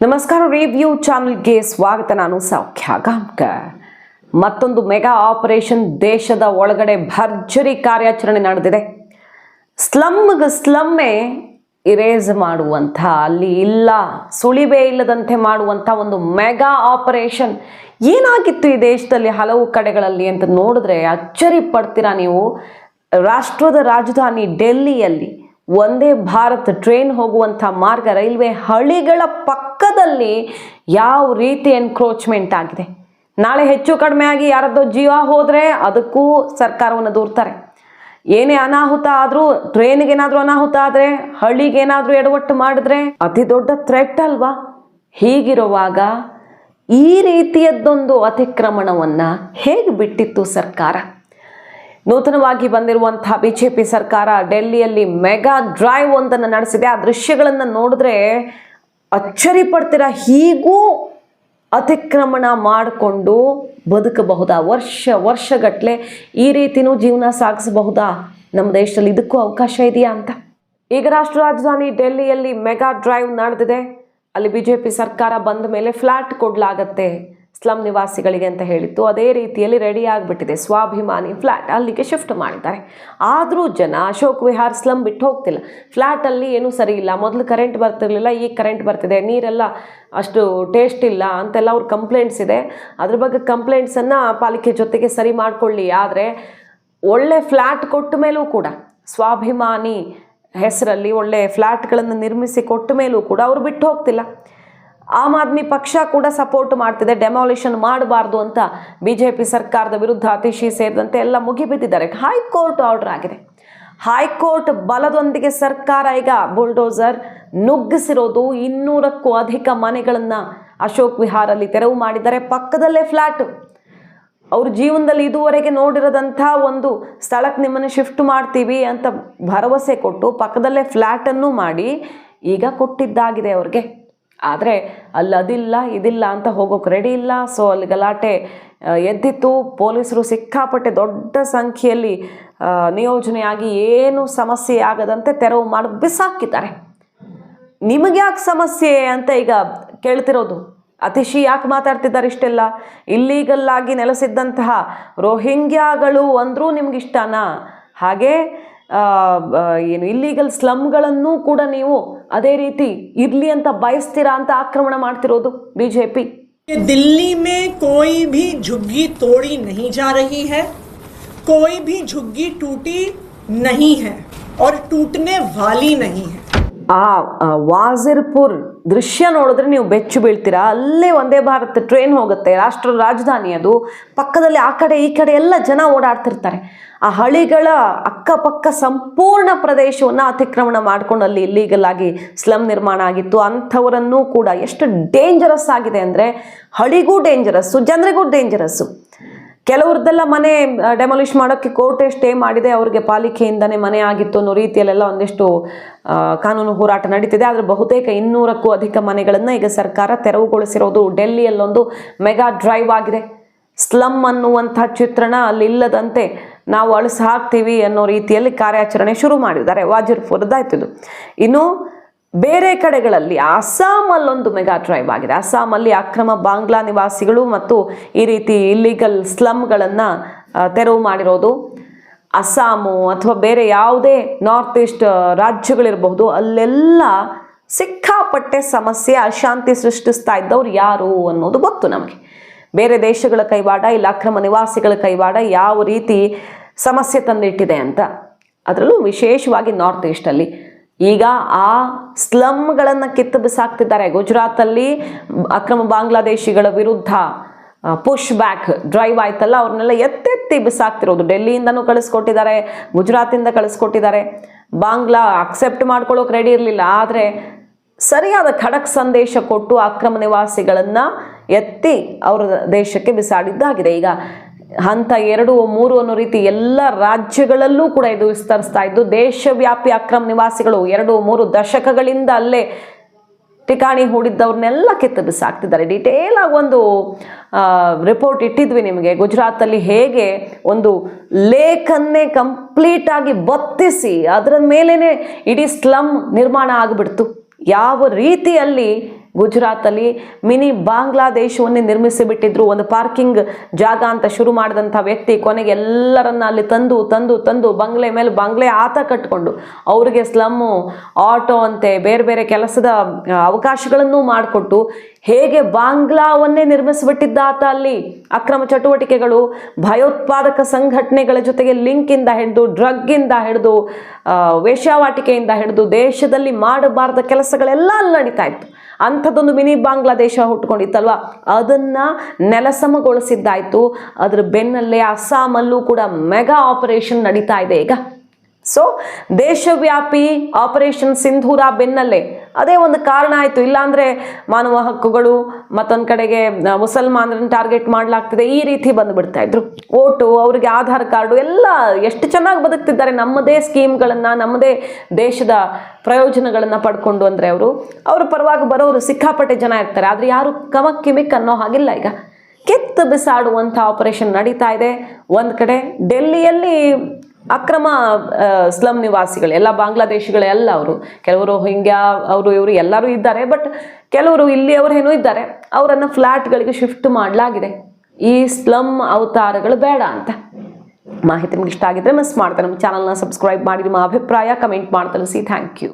ನಮಸ್ಕಾರ ರಿವ್ಯೂ ಚಾನಲ್ಗೆ ಸ್ವಾಗತ. ನಾನು ಸೌಖ್ಯ ಮತ್ತೊಂದು ಮೆಗಾ ಆಪರೇಷನ್ ದೇಶದ ಒಳಗಡೆ ಭರ್ಜರಿ ಕಾರ್ಯಾಚರಣೆ ನಡೆದಿದೆ. ಸ್ಲಮ್ಗೆ ಸ್ಲಮ್ಮೆ ಇರೇಸ್ ಮಾಡುವಂಥ, ಅಲ್ಲಿ ಇಲ್ಲ, ಸುಳಿವೇ ಇಲ್ಲದಂತೆ ಮಾಡುವಂಥ ಒಂದು ಮೆಗಾ ಆಪರೇಷನ್ ಏನಾಗಿತ್ತು ಈ ದೇಶದಲ್ಲಿ ಹಲವು ಕಡೆಗಳಲ್ಲಿ ಅಂತ ನೋಡಿದ್ರೆ ಅಚ್ಚರಿ ಪಡ್ತೀರಾ ನೀವು? ರಾಷ್ಟ್ರದ ರಾಜಧಾನಿ ಡೆಲ್ಲಿಯಲ್ಲಿ ಒಂದೇ ಭಾರತ್ ಟ್ರೈನ್ ಹೋಗುವಂಥ ಮಾರ್ಗ ರೈಲ್ವೆ ಹಳಿಗಳ ಪಕ್ಕದಲ್ಲಿ ಯಾವ ರೀತಿ ಎನ್ಕ್ರೋಚ್ಮೆಂಟ್ ಆಗಿದೆ? ನಾಳೆ ಹೆಚ್ಚು ಕಡಿಮೆ ಆಗಿ ಯಾರದ್ದೋ ಜೀವ ಹೋದರೆ ಅದಕ್ಕೂ ಸರ್ಕಾರವನ್ನು ದೂರ್ತಾರೆ. ಏನೇ ಅನಾಹುತ ಆದರೂ ಟ್ರೈನ್ಗೇನಾದರೂ ಅನಾಹುತ ಆದರೆ ಹಳ್ಳಿಗೇನಾದರೂ ಎಡವಟ್ಟು ಮಾಡಿದ್ರೆ ಅತಿ ದೊಡ್ಡ ಥ್ರೆಟ್ ಅಲ್ವಾ? ಹೀಗಿರುವಾಗ ಈ ರೀತಿಯದ್ದೊಂದು ಅತಿಕ್ರಮಣವನ್ನು ಹೇಗೆ ಬಿಟ್ಟಿತ್ತು ಸರ್ಕಾರ? ನೂತನವಾಗಿ ಬಂದಿರುವಂತಹ ಬಿಜೆಪಿ ಸರ್ಕಾರ ಡೆಲ್ಲಿಯಲ್ಲಿ ಮೆಗಾ ಡ್ರೈವ್ ಒಂದನ್ನು ನಡೆಸಿದೆ. ಆ ದೃಶ್ಯಗಳನ್ನು ನೋಡಿದ್ರೆ ಅಚ್ಚರಿ ಪಡ್ತೀರಾ ಹೀಗೂ ಅತಿಕ್ರಮಣ ಮಾಡಿಕೊಂಡು ಬದುಕಬಹುದಾ? ವರ್ಷ ವರ್ಷಗಟ್ಟಲೆ ಈ ರೀತಿನೂ ಜೀವನ ಸಾಗಿಸಬಹುದಾ? ನಮ್ಮ ದೇಶದಲ್ಲಿ ಇದಕ್ಕೂ ಅವಕಾಶ ಇದೆಯಾ ಅಂತ. ಈಗ ರಾಷ್ಟ್ರ ರಾಜಧಾನಿ ಡೆಲ್ಲಿಯಲ್ಲಿ ಮೆಗಾ ಡ್ರೈವ್ ನಡೆದಿದೆ. ಅಲ್ಲಿ ಬಿಜೆಪಿ ಸರ್ಕಾರ ಬಂದ ಮೇಲೆ ಫ್ಲಾಟ್ ಕೊಡಲಾಗತ್ತೆ. ಸ್ಲಮ್ ನಿವಾಸಿಗಳಿಗೆ ಅಂತ ಹೇಳಿತ್ತು. ಅದೇ ರೀತಿಯಲ್ಲಿ ರೆಡಿ ಆಗಿಬಿಟ್ಟಿದೆ. ಸ್ವಾಭಿಮಾನಿ ಫ್ಲ್ಯಾಟ್ ಅಲ್ಲಿಗೆ ಶಿಫ್ಟ್ ಮಾಡಿದ್ದಾರೆ. ಆದರೂ ಜನ ಅಶೋಕ್ ವಿಹಾರ್ ಸ್ಲಮ್ ಬಿಟ್ಟು ಹೋಗ್ತಿಲ್ಲ. ಫ್ಲ್ಯಾಟಲ್ಲಿ ಏನೂ ಸರಿ ಇಲ್ಲ. ಮೊದಲು ಕರೆಂಟ್ ಬರ್ತಿರಲಿಲ್ಲ, ಈಗ ಕರೆಂಟ್ ಬರ್ತಿದೆ. ನೀರೆಲ್ಲ ಅಷ್ಟು ಟೇಸ್ಟ್ ಇಲ್ಲ ಅಂತೆಲ್ಲ ಅವ್ರ ಕಂಪ್ಲೇಂಟ್ಸ್ ಇದೆ. ಅದ್ರ ಬಗ್ಗೆ ಕಂಪ್ಲೇಂಟ್ಸನ್ನು ಪಾಲಿಕೆ ಜೊತೆಗೆ ಸರಿ ಮಾಡಿಕೊಳ್ಳಿ. ಆದರೆ ಒಳ್ಳೆ ಫ್ಲ್ಯಾಟ್ ಕೊಟ್ಟ ಮೇಲೂ ಕೂಡ, ಸ್ವಾಭಿಮಾನಿ ಹೆಸರಲ್ಲಿ ಒಳ್ಳೆ ಫ್ಲ್ಯಾಟ್ಗಳನ್ನು ನಿರ್ಮಿಸಿ ಕೊಟ್ಟ ಮೇಲೂ ಕೂಡ ಅವರು ಬಿಟ್ಟು ಹೋಗ್ತಿಲ್ಲ. ಆಮ್ ಆದ್ಮಿ ಪಕ್ಷ ಕೂಡ ಸಪೋರ್ಟ್ ಮಾಡ್ತಿದೆ ಡೆಮಾಲಿಷನ್ ಮಾಡಬಾರ್ದು ಅಂತ ಬಿಜೆಪಿ ಸರ್ಕಾರದ ವಿರುದ್ಧ ಅತಿಶಿ ಸೇರಿದಂತೆ ಎಲ್ಲ ಮುಗಿಬಿದ್ದಿದ್ದಾರೆ. ಹೈಕೋರ್ಟ್ ಆರ್ಡರ್ ಆಗಿದೆ. ಹೈಕೋರ್ಟ್ ಬಲದೊಂದಿಗೆ ಸರ್ಕಾರ ಈಗ ಬುಲ್ಡೋಸರ್ ನುಗ್ಗಿಸಿರೋದು ಇನ್ನೂರಕ್ಕೂ ಅಧಿಕ ಮನೆಗಳನ್ನು ಅಶೋಕ್ ವಿಹಾರಲ್ಲಿ ತೆರವು ಮಾಡಿದ್ದಾರೆ. ಪಕ್ಕದಲ್ಲೇ ಫ್ಲ್ಯಾಟ್ ಅವ್ರ ಜೀವನದಲ್ಲಿ ಇದುವರೆಗೆ ನೋಡಿರೋದಂಥ ಒಂದು ಸ್ಥಳಕ್ಕೆ ನಿಮ್ಮನ್ನು ಶಿಫ್ಟ್ ಮಾಡ್ತೀವಿ ಅಂತ ಭರವಸೆ ಕೊಟ್ಟು ಪಕ್ಕದಲ್ಲೇ ಫ್ಲ್ಯಾಟನ್ನು ಮಾಡಿ ಈಗ ಕೊಟ್ಟಿದ್ದಾಗಿದೆ ಅವ್ರಿಗೆ. ಆದರೆ ಅಲ್ಲಿ ಅದಿಲ್ಲ, ಇದಿಲ್ಲ ಅಂತ ಹೋಗೋಕೆ ರೆಡಿ ಇಲ್ಲ. ಸೊ ಅಲ್ಲಿ ಗಲಾಟೆ ಎದ್ದಿತ್ತು. ಪೊಲೀಸರು ಸಿಕ್ಕಾಪಟ್ಟೆ ದೊಡ್ಡ ಸಂಖ್ಯೆಯಲ್ಲಿ ನಿಯೋಜನೆಯಾಗಿ ಏನು ಸಮಸ್ಯೆ ಆಗದಂತೆ ತೆರವು ಮಾಡಿ, ಬಿಸಾಕಿದ್ದಾರೆ. ನಿಮಗೆ ಯಾಕೆ ಸಮಸ್ಯೆ ಅಂತ ಈಗ ಕೇಳ್ತಿರೋದು? ಅತಿಶಿ ಯಾಕೆ ಮಾತಾಡ್ತಿದ್ದಾರೆ ಇಷ್ಟೆಲ್ಲ? ಇಲ್ಲೀಗಲ್ಲಾಗಿ ನೆಲೆಸಿದ್ದಂತಹ ರೋಹಿಂಗ್ಯಾಗಳು ಅಂದರೂ ನಿಮ್ಗೆ ಇಷ್ಟನಾ? ಹಾಗೆ ಏನು ಇಲ್ಲೀಗಲ್ ಸ್ಲಮ್ಗಳನ್ನು ಕೂಡ ನೀವು ಅದೇ ರೀತಿ ಇರಲಿ ಅಂತ ಬಯಸ್ತೀರಾ ಅಂತ ಆಕ್ರಮಣ ಮಾಡ್ತಿರೋದು ಬಿ ಜೆ ಪಿ कि दिल्ली में कोई भी झुग्गी तोड़ी नहीं जा रही है कोई भी झुग्गी टूटी नहीं है और टूटने वाली नहीं है ಆ ವಾಜಿರ್ಪುರ್ ದೃಶ್ಯ ನೋಡಿದ್ರೆ ನೀವು ಬೆಚ್ಚು ಬೀಳ್ತೀರಾ. ಅಲ್ಲೇ ಒಂದೇ ಭಾರತ ಟ್ರೈನ್ ಹೋಗುತ್ತೆ, ರಾಷ್ಟ್ರ ರಾಜಧಾನಿ ಅದು. ಪಕ್ಕದಲ್ಲಿ ಆ ಕಡೆ, ಈ ಕಡೆ ಎಲ್ಲ ಜನ ಓಡಾಡ್ತಿರ್ತಾರೆ. ಆ ಹಳಿಗಳ ಅಕ್ಕಪಕ್ಕ ಸಂಪೂರ್ಣ ಪ್ರದೇಶವನ್ನು ಅತಿಕ್ರಮಣ ಮಾಡ್ಕೊಂಡು ಅಲ್ಲಿ ಇಲ್ಲೀಗಲ್ ಆಗಿ ಸ್ಲಮ್ ನಿರ್ಮಾಣ ಆಗಿತ್ತು. ಅಂಥವರನ್ನೂ ಕೂಡ ಎಷ್ಟು ಡೇಂಜರಸ್ ಆಗಿದೆ ಅಂದರೆ, ಹಳಿಗೂ ಡೇಂಜರಸ್ಸು ಜನರಿಗೂ ಡೇಂಜರಸ್ಸು ಕೆಲವ್ರದ್ದೆಲ್ಲ ಮನೆ ಡೆಮಾಲಿಷ್ ಮಾಡೋಕ್ಕೆ ಕೋರ್ಟೇ ಸ್ಟೇ ಮಾಡಿದೆ, ಅವ್ರಿಗೆ ಪಾಲಿಕೆಯಿಂದನೇ ಮನೆ ಆಗಿತ್ತು ಅನ್ನೋ ರೀತಿಯಲ್ಲೆಲ್ಲ ಒಂದಿಷ್ಟು ಕಾನೂನು ಹೋರಾಟ ನಡೀತಿದೆ. ಆದರೆ ಬಹುತೇಕ ಇನ್ನೂರಕ್ಕೂ ಅಧಿಕ ಮನೆಗಳನ್ನು ಈಗ ಸರ್ಕಾರ ತೆರವುಗೊಳಿಸಿರೋದು ಡೆಲ್ಲಿಯಲ್ಲೊಂದು ಮೆಗಾ ಡ್ರೈವ್ ಆಗಿದೆ. ಸ್ಲಮ್ ಅನ್ನುವಂಥ ಚಿತ್ರಣ ಅಲ್ಲಿಲ್ಲದಂತೆ ನಾವು ಅಳಿಸಿ ಹಾಕ್ತೀವಿ ಅನ್ನೋ ರೀತಿಯಲ್ಲಿ ಕಾರ್ಯಾಚರಣೆ ಶುರು ಮಾಡಿದ್ದಾರೆ. ವಾಜಿರ್ಪುರದಾಯ್ತಿದ್ದು ಇನ್ನು ಬೇರೆ ಕಡೆಗಳಲ್ಲಿ ಅಸ್ಸಾಮಲ್ಲೊಂದು ಮೆಗಾ ಟ್ರೈಬ್ ಆಗಿದೆ. ಅಸ್ಸಾಮಲ್ಲಿ ಅಕ್ರಮ ಬಾಂಗ್ಲಾ ನಿವಾಸಿಗಳು ಮತ್ತು ಈ ರೀತಿ ಇಲ್ಲಿಗಲ್ ಸ್ಲಮ್ಗಳನ್ನು ತೆರವು ಮಾಡಿರೋದು. ಅಸ್ಸಾಮು ಅಥವಾ ಬೇರೆ ಯಾವುದೇ ನಾರ್ತ್ ಈಸ್ಟ್ ರಾಜ್ಯಗಳಿರಬಹುದು, ಅಲ್ಲೆಲ್ಲ ಸಿಕ್ಕಾಪಟ್ಟೆ ಸಮಸ್ಯೆ, ಅಶಾಂತಿ ಸೃಷ್ಟಿಸ್ತಾ ಇದ್ದವ್ರು ಯಾರು ಅನ್ನೋದು ಗೊತ್ತು ನಮಗೆ. ಬೇರೆ ದೇಶಗಳ ಕೈವಾಡ ಇಲ್ಲ, ಅಕ್ರಮ ನಿವಾಸಿಗಳ ಕೈವಾಡ ಯಾವ ರೀತಿ ಸಮಸ್ಯೆ ತಂದಿಟ್ಟಿದೆ ಅಂತ. ಅದರಲ್ಲೂ ವಿಶೇಷವಾಗಿ ನಾರ್ತ್ ಈಸ್ಟಲ್ಲಿ ಈಗ ಆ ಸ್ಲಮ್ಗಳನ್ನು ಕಿತ್ತು ಬಿಸಾಕ್ತಿದ್ದಾರೆ. ಗುಜರಾತಲ್ಲಿ ಅಕ್ರಮ ಬಾಂಗ್ಲಾದೇಶಿಗಳ ವಿರುದ್ಧ ಪುಷ್ ಬ್ಯಾಕ್ ಡ್ರೈವ್ ಆಯ್ತಲ್ಲ, ಅವ್ರನ್ನೆಲ್ಲ ಎತ್ತೆತ್ತಿ ಬಿಸಾಕ್ತಿರೋದು. ಡೆಲ್ಲಿಯಿಂದನೂ ಕಳಿಸ್ಕೊಟ್ಟಿದ್ದಾರೆ, ಗುಜರಾತಿಂದ ಕಳಿಸ್ಕೊಟ್ಟಿದ್ದಾರೆ. ಬಾಂಗ್ಲಾ ಅಕ್ಸೆಪ್ಟ್ ಮಾಡ್ಕೊಳ್ಳೋಕೆ ರೆಡಿ ಇರಲಿಲ್ಲ. ಆದರೆ ಸರಿಯಾದ ಖಡಕ್ ಸಂದೇಶ ಕೊಟ್ಟು ಅಕ್ರಮ ನಿವಾಸಿಗಳನ್ನು ಎತ್ತಿ ಅವರ ದೇಶಕ್ಕೆ ಬಿಸಾಡಿದ್ದಾಗಿದೆ. ಈಗ ಹಂತ ಎರಡು, ಮೂರು ಅನ್ನೋ ರೀತಿ ಎಲ್ಲ ರಾಜ್ಯಗಳಲ್ಲೂ ಕೂಡ ಇದು ವಿಸ್ತರಿಸ್ತಾ ಇದ್ದು, ದೇಶವ್ಯಾಪಿ ಅಕ್ರಮ ನಿವಾಸಿಗಳು ಎರಡು, ಮೂರು ದಶಕಗಳಿಂದ ಅಲ್ಲೇ ಠಿಕಾಣಿ ಹೂಡಿದ್ದವ್ರನ್ನೆಲ್ಲ ಕಿತ್ತು ಬಿಸಾಕ್ತಿದ್ದಾರೆ. ಡೀಟೇಲ್ ಆಗಿ ಒಂದು ರಿಪೋರ್ಟ್ ಇಟ್ಟಿದ್ವಿ ನಿಮಗೆ. ಗುಜರಾತಲ್ಲಿ ಹೇಗೆ ಒಂದು ಲೇಖನ್ನೇ ಕಂಪ್ಲೀಟ್ ಆಗಿ ಬತ್ತಿಸಿ ಅದರ ಮೇಲೇ ಇಡೀ ಸ್ಲಮ್ ನಿರ್ಮಾಣ ಆಗಿಬಿಡ್ತು. ಯಾವ ರೀತಿಯಲ್ಲಿ ಗುಜರಾತಲ್ಲಿ ಮಿನಿ ಬಾಂಗ್ಲಾದೇಶವನ್ನೇ ನಿರ್ಮಿಸಿಬಿಟ್ಟಿದ್ರು. ಒಂದು ಪಾರ್ಕಿಂಗ್ ಜಾಗ ಅಂತ ಶುರು ಮಾಡಿದಂಥ ವ್ಯಕ್ತಿ ಕೊನೆಗೆ ಎಲ್ಲರನ್ನ ಅಲ್ಲಿ ತಂದು ತಂದು ತಂದು ಬಂಗ್ಲೆ ಮೇಲೆ ಬಂಗ್ಲೆ ಆತ ಕಟ್ಕೊಂಡು ಅವರಿಗೆ ಸ್ಲಮ್ಮು, ಆಟೋ ಅಂತೆ ಬೇರೆ ಬೇರೆ ಕೆಲಸದ ಅವಕಾಶಗಳನ್ನು ಮಾಡಿಕೊಟ್ಟು ಹೇಗೆ ಬಾಂಗ್ಲಾವನ್ನೇ ನಿರ್ಮಿಸಿಬಿಟ್ಟಿದ್ದ ಆತ ಅಲ್ಲಿ? ಅಕ್ರಮ ಚಟುವಟಿಕೆಗಳು, ಭಯೋತ್ಪಾದಕ ಸಂಘಟನೆಗಳ ಜೊತೆಗೆ ಲಿಂಕಿಂದ ಹಿಡಿದು, ಡ್ರಗ್ಗಿಂದ ಹಿಡಿದು ವೇಶ್ಯಾವಾಟಿಕೆಯಿಂದ ಹಿಡಿದು ದೇಶದಲ್ಲಿ ಮಾಡಬಾರದ ಕೆಲಸಗಳೆಲ್ಲ ಅಲ್ಲಿ ನಡೀತಾ ಇತ್ತು. ಅಂಥದ್ದೊಂದು ಮಿನಿ ಬಾಂಗ್ಲಾದೇಶ ಹುಟ್ಕೊಂಡಿತ್ತಲ್ವ? ಅದನ್ನ ನೆಲಸಮಗೊಳಿಸಿದ್ದಾಯ್ತು. ಅದ್ರ ಬೆನ್ನಲ್ಲೇ ಅಸ್ಸಾಮಲ್ಲೂ ಕೂಡ ಮೆಗಾ ಆಪರೇಷನ್ ನಡೀತಾ ಇದೆ ಈಗ. ಸೊ ದೇಶವ್ಯಾಪಿ ಆಪರೇಷನ್ ಸಿಂಧೂರ ಬೆನ್ನಲ್ಲೇ ಅದೇ ಒಂದು ಕಾರಣ ಆಯಿತು. ಇಲ್ಲಾಂದರೆ ಮಾನವ ಹಕ್ಕುಗಳು ಮತ್ತೊಂದು ಕಡೆಗೆ ಮುಸಲ್ಮಾನರನ್ನು ಟಾರ್ಗೆಟ್ ಮಾಡಲಾಗ್ತಿದೆ. ಈ ರೀತಿ ಬಂದುಬಿಡ್ತಾ ಇದ್ರು. ಓಟು, ಅವರಿಗೆ ಆಧಾರ್ ಕಾರ್ಡು ಎಲ್ಲ ಎಷ್ಟು ಚೆನ್ನಾಗಿ ಬದುಕ್ತಿದ್ದಾರೆ. ನಮ್ಮದೇ ಸ್ಕೀಮ್ಗಳನ್ನು, ನಮ್ಮದೇ ದೇಶದ ಪ್ರಯೋಜನಗಳನ್ನು ಪಡ್ಕೊಂಡು ಅಂದರೆ ಅವರು, ಅವ್ರ ಪರವಾಗಿ ಬರೋರು ಸಿಕ್ಕಾಪಟ್ಟೆ ಜನ ಇರ್ತಾರೆ. ಆದರೆ ಯಾರು ಕಮಕ್ ಕಿಮಿಕ್ ಅನ್ನೋ ಹಾಗಿಲ್ಲ ಈಗ. ಕೆತ್ತು ಬಿಸಾಡುವಂಥ ಆಪರೇಷನ್ ನಡೀತಾ ಇದೆ. ಒಂದು ಕಡೆ ಡೆಲ್ಲಿಯಲ್ಲಿ ಅಕ್ರಮ ಸ್ಲಮ್ ನಿವಾಸಿಗಳು, ಎಲ್ಲ ಬಾಂಗ್ಲಾದೇಶಿಗಳೆಲ್ಲ ಅವರು. ಕೆಲವರು ಹಿಂಗ್ಯಾ, ಅವರು ಇವರು ಎಲ್ಲರೂ ಇದ್ದಾರೆ ಬಟ್ ಕೆಲವರು ಇಲ್ಲಿ ಅವರೇನೂ ಇದ್ದಾರೆ. ಅವರನ್ನು ಫ್ಲ್ಯಾಟ್ಗಳಿಗೆ ಶಿಫ್ಟ್ ಮಾಡಲಾಗಿದೆ. ಈ ಸ್ಲಮ್ ಅವತಾರಗಳು ಬೇಡ ಅಂತ. ಮಾಹಿತಿ ನಿಮ್ಗೆ ಇಷ್ಟ ಆಗಿದ್ರೆ ಮಿಸ್ ಮಾಡ್ತಾರೆ ನಮ್ಮ ಚಾನಲ್ನ ಸಬ್ಸ್ಕ್ರೈಬ್ ಮಾಡಿ, ನಿಮ್ಮ ಅಭಿಪ್ರಾಯ ಕಮೆಂಟ್ ಮಾಡಿ ಥ್ಯಾಂಕ್ ಯು